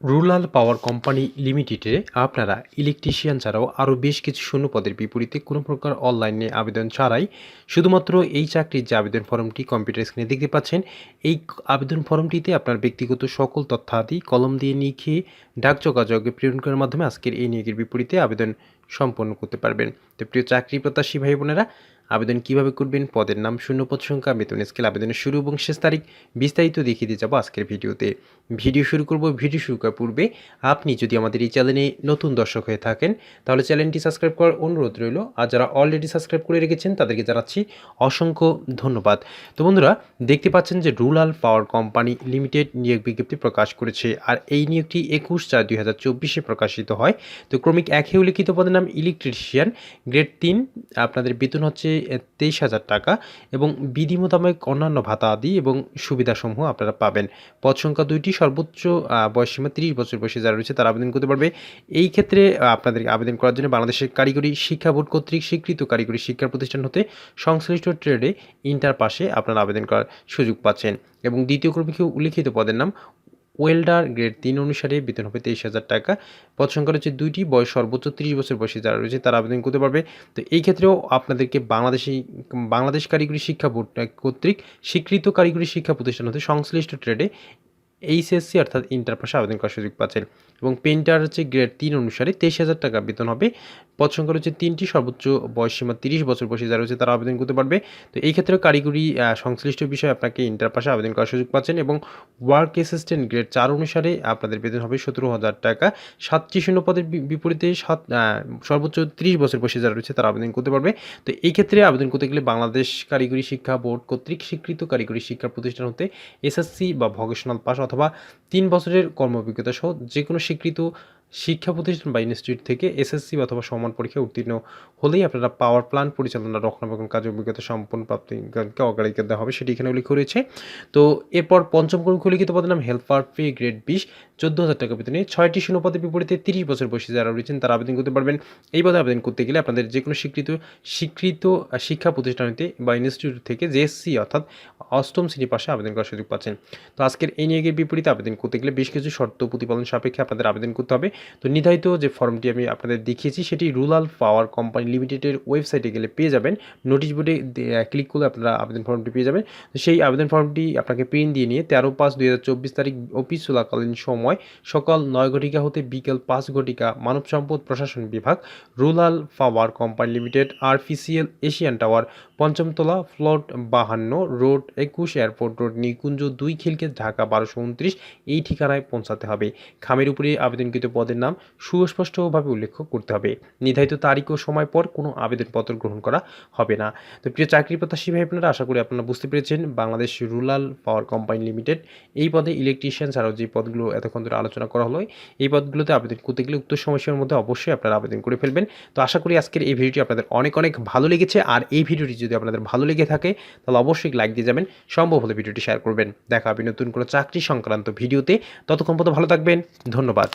Rural power company লিমিটেডে আপনারা electrician ছাড়াও আরও বেশ কিছু শূন্য পদের বিপরীতে কোনো প্রকার অনলাইনে আবেদন ছাড়াই শুধুমাত্র এই চাকরির যে আবেদন ফর্মটি কম্পিউটার স্ক্রিনে দেখতে পাচ্ছেন, এই আবেদন ফর্মটিতে আপনার ব্যক্তিগত সকল তথ্যাদি কলম দিয়ে লিখে ডাক যোগাযোগে প্রেরণ করার মাধ্যমে আজকের এই নিয়োগের বিপরীতে আবেদন সম্পন্ন করতে পারবেন। তো প্রিয় চাকরি প্রত্যাশী ভাই বোনেরা আবেদন কীভাবে করবেন, পদের নাম শূন্য পদ সংখ্যা, বেতন, স্কেল, আবেদনের শুরু এবং শেষ তারিখ বিস্তারিত দেখিয়ে দিয়ে যাব আজকের ভিডিওতে। ভিডিও শুরু করব, ভিডিও শুরু করার পূর্বে আপনি যদি আমাদের এই চ্যানেলে নতুন দর্শক হয়ে থাকেন, তাহলে চ্যানেলটি সাবস্ক্রাইব করার অনুরোধ রইল। আর যারা অলরেডি সাবস্ক্রাইব করে রেখেছেন, তাদেরকে জানাচ্ছি অসংখ্য ধন্যবাদ। তো বন্ধুরা, দেখতে পাচ্ছেন যে রুরাল পাওয়ার কোম্পানি লিমিটেড নিয়োগ বিজ্ঞপ্তি প্রকাশ করেছে, আর এই নিয়োগটি একুশ চার দুই হাজার চব্বিশে প্রকাশিত হয়। তো ক্রমিক একে উল্লিখিত পদের নাম ইলেকট্রিশিয়ান, গ্রেড তিন। আপনাদের বেতন হচ্ছে তেইশ হাজার টাকা এবং বিধি মোতাবেক অন্যান্য ভাতা আদি এবং সুবিধাসমূহ আপনারা পাবেন। পদ সংখ্যা দুইটি সর্বোচ্চ আহ, বয়সসীমা তিরিশ বছর বয়সে যারা রয়েছে তারা আবেদন করতে পারবে। এই ক্ষেত্রে আপনাদের আবেদন করার জন্য বাংলাদেশের কারিগরি শিক্ষা বোর্ড কর্তৃক স্বীকৃত কারিগরি শিক্ষা প্রতিষ্ঠান হতে সংশ্লিষ্ট ট্রেডে ইন্টার পাশে আপনারা আবেদন করার সুযোগ পাচ্ছেন। এবং দ্বিতীয় ক্রমিকে উল্লিখিত পদের নাম ওয়েল্ডার গ্রেড তিন অনুসারে বেতন হবে তেইশ হাজার টাকা। পদ সংখ্যা রয়েছে দুইটি, বয়স সর্বোচ্চ ত্রিশ বছর বয়সে যারা রয়েছে তারা আবেদন করতে পারবে। তো এই ক্ষেত্রেও আপনাদেরকে বাংলাদেশি, বাংলাদেশ কারিগরি শিক্ষা বোর্ড কর্তৃক স্বীকৃত কারিগরি শিক্ষা প্রতিষ্ঠান হতে সংশ্লিষ্ট ট্রেডে এইচএসসি অর্থাৎ ইন্টার পাশে আবেদন করার সুযোগ পাচ্ছেন। এবং পেন্টার হচ্ছে গ্রেড তিন অনুসারে তেইশ হাজার টাকা বেতন হবে। পদ সংখ্যা রয়েছে তিনটি সর্বোচ্চ বয়সসীমা তিরিশ বছর বয়সে যারা রয়েছে তারা আবেদন করতে পারবে। তো এই ক্ষেত্রে কারিগরি সংশ্লিষ্ট বিষয়ে আপনাকে ইন্টার পাশে আবেদন করার সুযোগ পাচ্ছেন এবং ওয়ার্ক অ্যাসিস্ট্যান্ট গ্রেড চার অনুসারে আপনাদের বেতন হবে সতেরো হাজার টাকা। সাতটি শূন্য পদের বিপরীতে সাত সর্বোচ্চ ত্রিশ বছর বয়সে যারা রয়েছে তারা আবেদন করতে পারবে। তো এই ক্ষেত্রে আবেদন করতে গেলে বাংলাদেশ কারিগরি শিক্ষা বোর্ড কর্তৃক স্বীকৃত কারিগরি শিক্ষা প্রতিষ্ঠান হতে এসএসসি বা ভকেশনাল পাস অথবা তিন বছরের কর্ম অভিজ্ঞতা সহ যে কোনো স্বীকৃত শিক্ষা প্রতিষ্ঠান বা ইনস্টিটিউট থেকে এসএসসি অথবা সমান পরীক্ষায় উত্তীর্ণ হলেই আপনারা পাওয়ার প্ল্যান পরিচালনা রক্ষণাবেক্ষণ কাজ অভিজ্ঞতা সম্পন্ন প্রাপ্তিকে অগ্রাধিকার দেওয়া হবে, সেটি এখানে উল্লেখ রয়েছে তো এরপর পঞ্চম ক্রমিক লিখিত পদের নাম হেল্পার পে গ্রেড বিশ। চোদ্দ হাজার টাকা বেতনে ছয়টি শূন্য পদের বিপরীতে তিরিশ বছর বয়সী যারা রয়েছেন, তারা আবেদন করতে পারবেন। এই পদে আবেদন করতে গেলে আপনাদের যে কোনো স্বীকৃত স্বীকৃত শিক্ষা প্রতিষ্ঠানতে বা ইনস্টিটিউট থেকে জেএসসি অর্থাৎ অষ্টম শ্রেণি পাশে আবেদন করার সুযোগ পাচ্ছেন। তো আজকের এই নিয়োগের বিপরীতে আবেদন করতে গেলে বেশ কিছু শর্ত প্রতিপালন সাপেক্ষে আপনাদের আবেদন করতে হবে। তো নির্ধারিত যে ফর্মটি আমি আপনাদের দেখিয়েছি, সেটি রুরাল পাওয়ার কোম্পানি লিমিটেডের ওয়েবসাইটে গেলে পেয়ে যাবেন। নোটিশ বোর্ডে ক্লিক করলে আপনারা আবেদন ফর্মটি পেয়ে যাবেন। তো সেই আবেদন ফর্মটি আপনাকে প্রিন্ট দিয়ে নিয়ে তেরো পাঁচ দুই তারিখ অফিস চলাকালীন সময় সকাল নয় ঘটিকা হতে বিকেল পাঁচ ঘটিকা মানব সম্পদ প্রশাসন বিভাগ, rural power company limited, RPCL Asian tower, পঞ্চমতলা ফ্লট বাহান্ন, রোড একুশ এয়ারপোর্ট রোড, নিকুঞ্জ দুই খিলকে ঢাকা বারোশো উনত্রিশ এই ঠিকানায় পৌঁছাতে হবে। খামের উপরে আবেদনকৃত পদের নাম সুস্পষ্টভাবে উল্লেখ করতে হবে। নির্ধারিত তারিখ ও সময় পর কোনো আবেদনপত্র গ্রহণ করা হবে না। তো প্রিয় চাকরি প্রত্যাশী ভাই আপনারা আশা করি আপনারা বুঝতে পেরেছেন, Bangladesh rural power company limited এই পদে ইলেকট্রিশিয়ান ছাড়াও যে পদগুলো এতক্ষণ ধরে আলোচনা করা হলো। এই পদগুলোতে আবেদন করতে গেলে উক্ত সময়সীমার মধ্যে অবশ্যই আপনারা আবেদন করে ফেলবেন। তো আশা করি আজকের এই ভিডিওটি আপনাদের অনেক অনেক ভালো লেগেছে। আর এই ভিডিওটি যদি আপনাদের ভালো লেগে থাকে, তাহলে অবশ্যই লাইক দিয়ে যাবেন। সম্ভব হলে ভিডিওটি শেয়ার করবেন। দেখা হবে নতুন কোনো চাকরি সংক্রান্ত ভিডিওতে। ততক্ষণ পর্যন্ত ভালো থাকবেন। ধন্যবাদ।